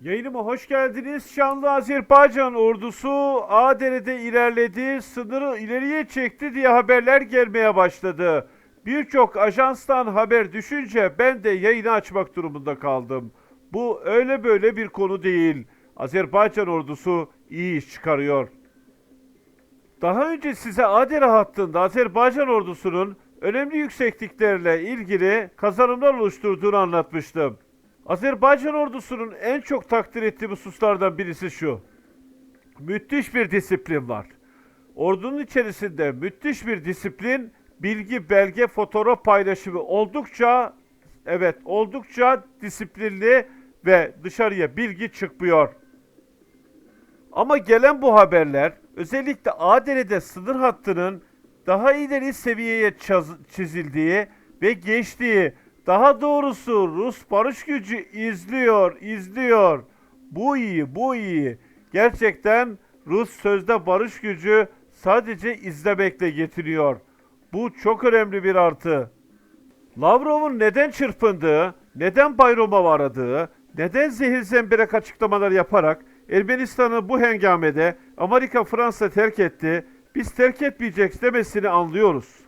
Yayınıma hoş geldiniz. Şanlı Azerbaycan ordusu Adere'de ilerledi, sınırı ileriye çekti diye haberler gelmeye başladı. Birçok ajanstan haber düşünce ben de yayını açmak durumunda kaldım. Bu öyle böyle bir konu değil. Azerbaycan ordusu iyi iş çıkarıyor. Daha önce size Adere hattında Azerbaycan ordusunun önemli yüksekliklerle ilgili kazanımlar oluşturduğunu anlatmıştım. Azerbaycan ordusunun en çok takdir ettiği hususlardan birisi şu. Müthiş bir disiplin var. Ordunun içerisinde müthiş bir disiplin, bilgi, belge, fotoğraf paylaşımı oldukça evet oldukça disiplinli ve dışarıya bilgi çıkmıyor. Ama gelen bu haberler özellikle Adere'de sınır hattının daha ileri seviyeye çizildiği ve geçtiği, daha doğrusu Rus barış gücü izliyor, izliyor. Bu iyi, bu iyi. Gerçekten Rus sözde barış gücü sadece izlemekle getiriyor. Bu çok önemli bir artı. Lavrov'un neden çırpındığı, neden Bayromov aradığı, neden zehir zemberek açıklamalar yaparak Ermenistan'ı bu hengamede Amerika Fransa terk etti, biz terk etmeyeceğiz demesini anlıyoruz.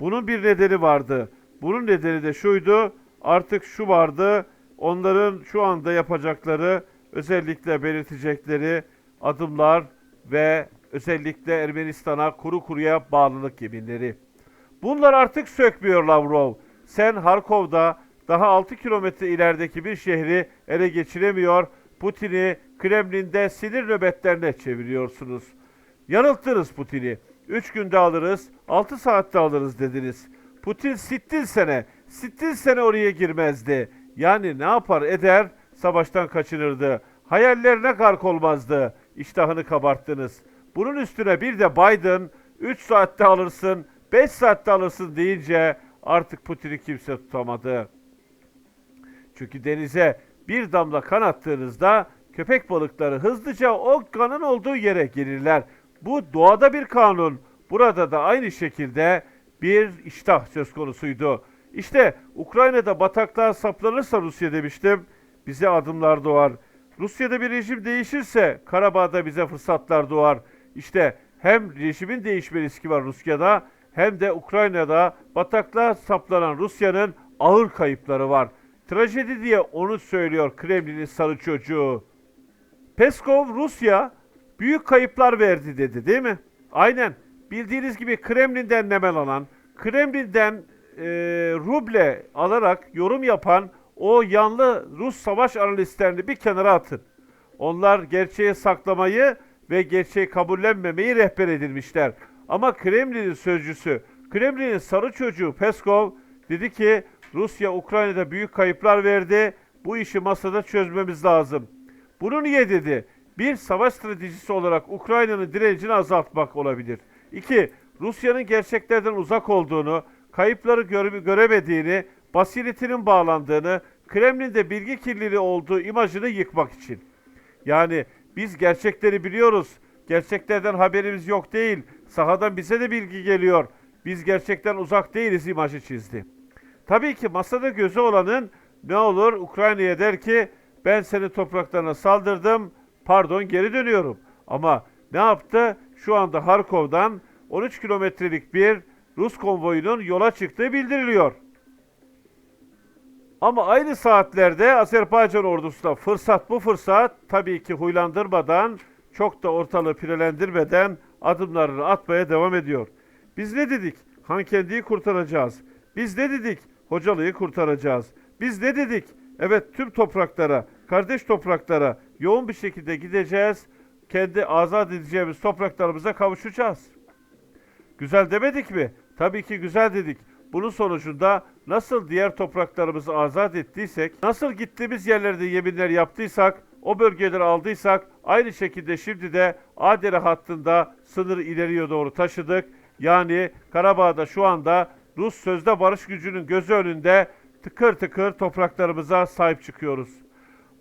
Bunun bir nedeni vardı. Bunun nedeni de şuydu, artık şu vardı, onların şu anda yapacakları, özellikle belirtecekleri adımlar ve özellikle Ermenistan'a kuru kuruya bağlılık yeminleri. Bunlar artık sökmüyor Lavrov. Sen Harkov'da daha 6 kilometre ilerideki bir şehri ele geçiremiyor, Putin'i Kremlin'de sinir nöbetlerine çeviriyorsunuz. Yanılttınız Putin'i. 3 günde alırız, 6 saatte alırız dediniz. Putin sittin sene, sittin sene oraya girmezdi. Yani ne yapar eder, savaştan kaçınırdı. Hayallerine gark olmazdı. İştahını kabarttınız. Bunun üstüne bir de Biden 3 saatte alırsın, 5 saatte alırsın deyince artık Putin'i kimse tutamadı. Çünkü denize bir damla kan attığınızda köpek balıkları hızlıca o kanın olduğu yere gelirler. Bu doğada bir kanun. Burada da aynı şekilde bir iştah söz konusuydu. İşte Ukrayna'da bataklığa saplanırsa Rusya demiştim, bize adımlar doğar. Rusya'da bir rejim değişirse Karabağ'da bize fırsatlar doğar. İşte hem rejimin değişme riski var Rusya'da hem de Ukrayna'da bataklığa saplanan Rusya'nın ağır kayıpları var. Trajedi diye onu söylüyor Kremlin'in sarı çocuğu. Peskov Rusya büyük kayıplar verdi dedi değil mi? Aynen. Bildiğiniz gibi Kremlin'den nemalanan, Kremlin'den e, ruble alarak yorum yapan o yanlı Rus savaş analistlerini bir kenara atın. Onlar gerçeği saklamayı ve gerçeği kabullenmemeyi rehber edilmişler. Ama Kremlin'in sözcüsü, Kremlin'in sarı çocuğu Peskov dedi ki Rusya Ukrayna'da büyük kayıplar verdi. Bu işi masada çözmemiz lazım. Bunu niye dedi? Bir, savaş stratejisi olarak Ukrayna'nın direncini azaltmak olabilir. İki, Rusya'nın gerçeklerden uzak olduğunu, kayıpları göre- göremediğini, basiretinin bağlandığını, Kremlin'de bilgi kirliliği olduğu imajını yıkmak için. Yani biz gerçekleri biliyoruz. Gerçeklerden haberimiz yok değil. Sahadan bize de bilgi geliyor. Biz gerçekten uzak değiliz imajı çizdi. Tabii ki masada gözü olanın ne olur Ukrayna'ya der ki ben senin topraklarına saldırdım pardon geri dönüyorum. Ama ne yaptı? Şu anda Harkov'dan 13 kilometrelik bir Rus konvoyunun yola çıktığı bildiriliyor. Ama aynı saatlerde Azerbaycan ordusuna fırsat bu fırsat tabii ki huylandırmadan çok da ortalığı pirelendirmeden adımlarını atmaya devam ediyor. Biz ne dedik? Hankendi'yi kurtaracağız. Biz ne dedik? Hocalı'yı kurtaracağız. Biz ne dedik? Evet tüm topraklara, kardeş topraklara yoğun bir şekilde gideceğiz. Kendi azat edeceğimiz topraklarımıza kavuşacağız. Güzel demedik mi? Tabii ki güzel dedik. Bunun sonucunda nasıl diğer topraklarımızı azat ettiysek, nasıl gittiğimiz yerlerde yeminler yaptıysak, o bölgeleri aldıysak, aynı şekilde şimdi de Adere hattında sınırı ileriye doğru taşıdık. Yani Karabağ'da şu anda Rus sözde barış gücünün gözü önünde tıkır tıkır topraklarımıza sahip çıkıyoruz.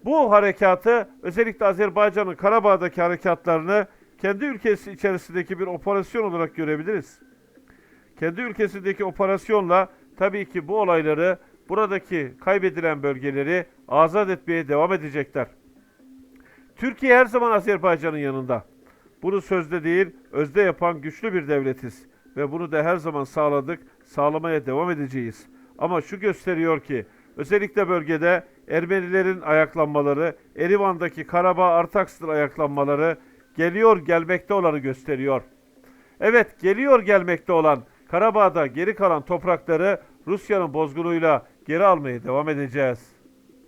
Bu harekatı özellikle Azerbaycan'ın Karabağ'daki harekatlarını kendi ülkesi içerisindeki bir operasyon olarak görebiliriz. Kendi ülkesindeki operasyonla tabii ki bu olayları buradaki kaybedilen bölgeleri azat etmeye devam edecekler. Türkiye her zaman Azerbaycan'ın yanında. Bunu sözde değil, özde yapan güçlü bir devletiz. Ve bunu da her zaman sağladık, sağlamaya devam edeceğiz. Ama şu gösteriyor ki, özellikle bölgede Ermenilerin ayaklanmaları, Erivan'daki Karabağ Artaks'tır ayaklanmaları geliyor gelmekte olanı gösteriyor. Evet geliyor gelmekte olan Karabağ'da geri kalan toprakları Rusya'nın bozgunuyla geri almaya devam edeceğiz.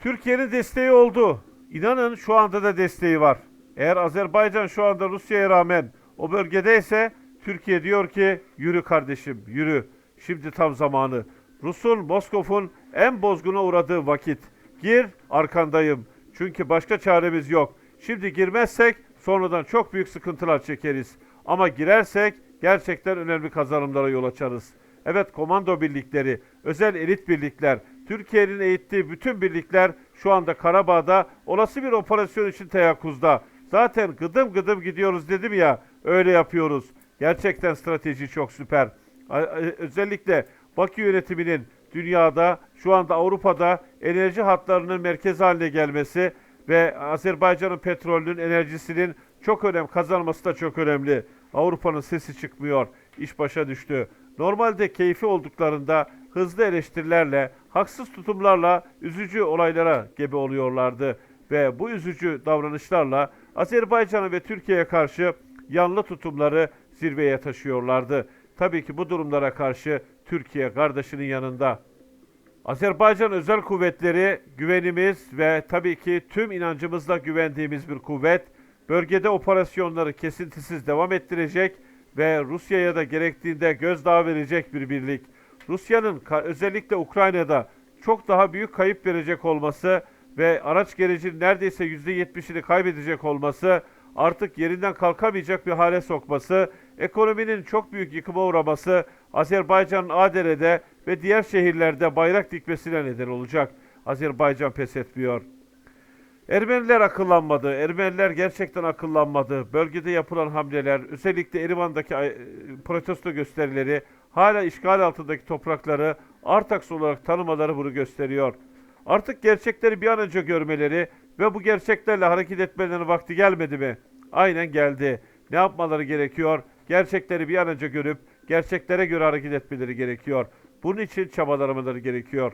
Türkiye'nin desteği oldu. İnanın şu anda da desteği var. Eğer Azerbaycan şu anda Rusya'ya rağmen o bölgedeyse Türkiye diyor ki yürü kardeşim yürü. Şimdi tam zamanı. Rus'un, Moskov'un en bozguna uğradığı vakit. Gir arkandayım. Çünkü başka çaremiz yok. Şimdi girmezsek sonradan çok büyük sıkıntılar çekeriz. Ama girersek gerçekten önemli kazanımlara yol açarız. Evet komando birlikleri, özel elit birlikler, Türkiye'nin eğittiği bütün birlikler şu anda Karabağ'da olası bir operasyon için teyakkuzda. Zaten gıdım gıdım gidiyoruz dedim ya öyle yapıyoruz. Gerçekten strateji çok süper. Özellikle Bakü yönetiminin dünyada şu anda Avrupa'da enerji hatlarının merkez haline gelmesi ve Azerbaycan'ın petrolünün enerjisinin çok önem kazanması da çok önemli. Avrupa'nın sesi çıkmıyor. İş başa düştü. Normalde keyfi olduklarında hızlı eleştirilerle, haksız tutumlarla üzücü olaylara gebe oluyorlardı ve bu üzücü davranışlarla Azerbaycan'a ve Türkiye'ye karşı yanlı tutumları zirveye taşıyorlardı. Tabii ki bu durumlara karşı Türkiye kardeşinin yanında. Azerbaycan Özel Kuvvetleri güvenimiz ve tabii ki tüm inancımızla güvendiğimiz bir kuvvet. Bölgede operasyonları kesintisiz devam ettirecek ve Rusya'ya da gerektiğinde gözdağı verecek bir birlik. Rusya'nın özellikle Ukrayna'da çok daha büyük kayıp verecek olması ve araç gericinin neredeyse %70'ini kaybedecek olması, artık yerinden kalkamayacak bir hale sokması, ekonominin çok büyük yıkıma uğraması, Azerbaycan'ın Adere'de ve diğer şehirlerde bayrak dikmesine neden olacak. Azerbaycan pes etmiyor. Ermeniler akıllanmadı. Ermeniler gerçekten akıllanmadı. Bölgede yapılan hamleler, özellikle Erivan'daki protesto gösterileri, hala işgal altındaki toprakları Artaks olarak tanımaları bunu gösteriyor. Artık gerçekleri bir an önce görmeleri ve bu gerçeklerle hareket etmelerinin vakti gelmedi mi? Aynen geldi. Ne yapmaları gerekiyor? Gerçekleri bir an önce görüp gerçeklere göre hareket etmeleri gerekiyor. Bunun için çabalamaları gerekiyor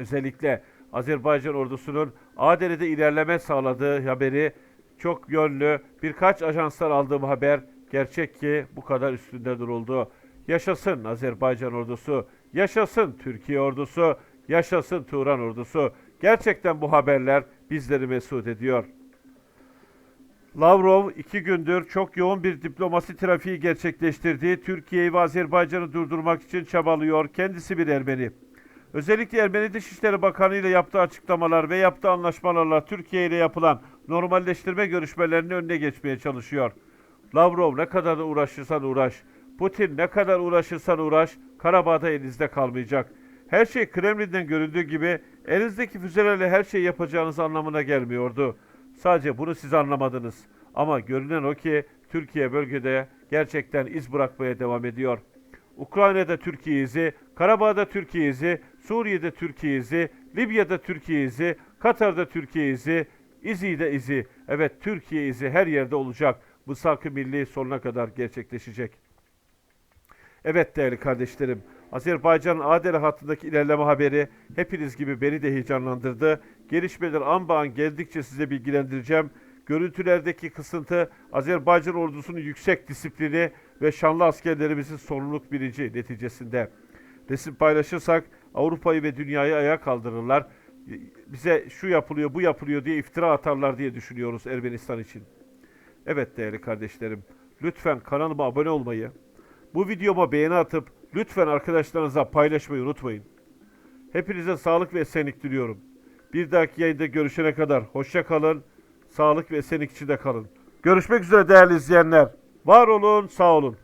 özellikle Azerbaycan ordusunun Adere'de ilerleme sağladığı haberi çok yönlü birkaç ajanslar aldığım haber gerçek ki bu kadar üstünde duruldu. Yaşasın Azerbaycan ordusu, yaşasın Türkiye ordusu, yaşasın Turan ordusu. Gerçekten bu haberler bizleri mesut ediyor. Lavrov iki gündür çok yoğun bir diplomasi trafiği gerçekleştirdiği Türkiye'yi ve Azerbaycan'ı durdurmak için çabalıyor. Kendisi bir Ermeni. Özellikle Ermeni Dışişleri Bakanı ile yaptığı açıklamalar ve yaptığı anlaşmalarla Türkiye ile yapılan normalleştirme görüşmelerinin önüne geçmeye çalışıyor. Lavrov ne kadar da uğraşırsan uğraş, Putin ne kadar uğraşırsan uğraş, Karabağ'da elinizde kalmayacak. Her şey Kremlin'den göründüğü gibi elinizdeki füzelerle her şeyi yapacağınız anlamına gelmiyordu. Sadece bunu siz anlamadınız. Ama görünen o ki Türkiye bölgede gerçekten iz bırakmaya devam ediyor. Ukrayna'da Türkiye izi, Karabağ'da Türkiye izi, Suriye'de Türkiye izi, Libya'da Türkiye izi, Katar'da Türkiye izi, İzi'de izi. Evet Türkiye izi her yerde olacak. Bu sakı milli sonuna kadar gerçekleşecek. Evet değerli kardeşlerim, Azerbaycan'ın Adere hattındaki ilerleme haberi hepiniz gibi beni de heyecanlandırdı. Gelişmeler an geldikçe size bilgilendireceğim. Görüntülerdeki kısıntı Azerbaycan ordusunun yüksek disiplini ve şanlı askerlerimizin sorumluluk bilinci neticesinde. Resim paylaşırsak Avrupa'yı ve dünyayı ayağa kaldırırlar. Bize şu yapılıyor, bu yapılıyor diye iftira atarlar diye düşünüyoruz Ermenistan için. Evet değerli kardeşlerim, lütfen kanalıma abone olmayı, bu videoma beğeni atıp lütfen arkadaşlarınıza paylaşmayı unutmayın. Hepinize sağlık ve esenlik diliyorum. Bir dahaki yayında görüşene kadar hoşça kalın, sağlık ve esenlik içinde kalın. Görüşmek üzere değerli izleyenler. Var olun, sağ olun.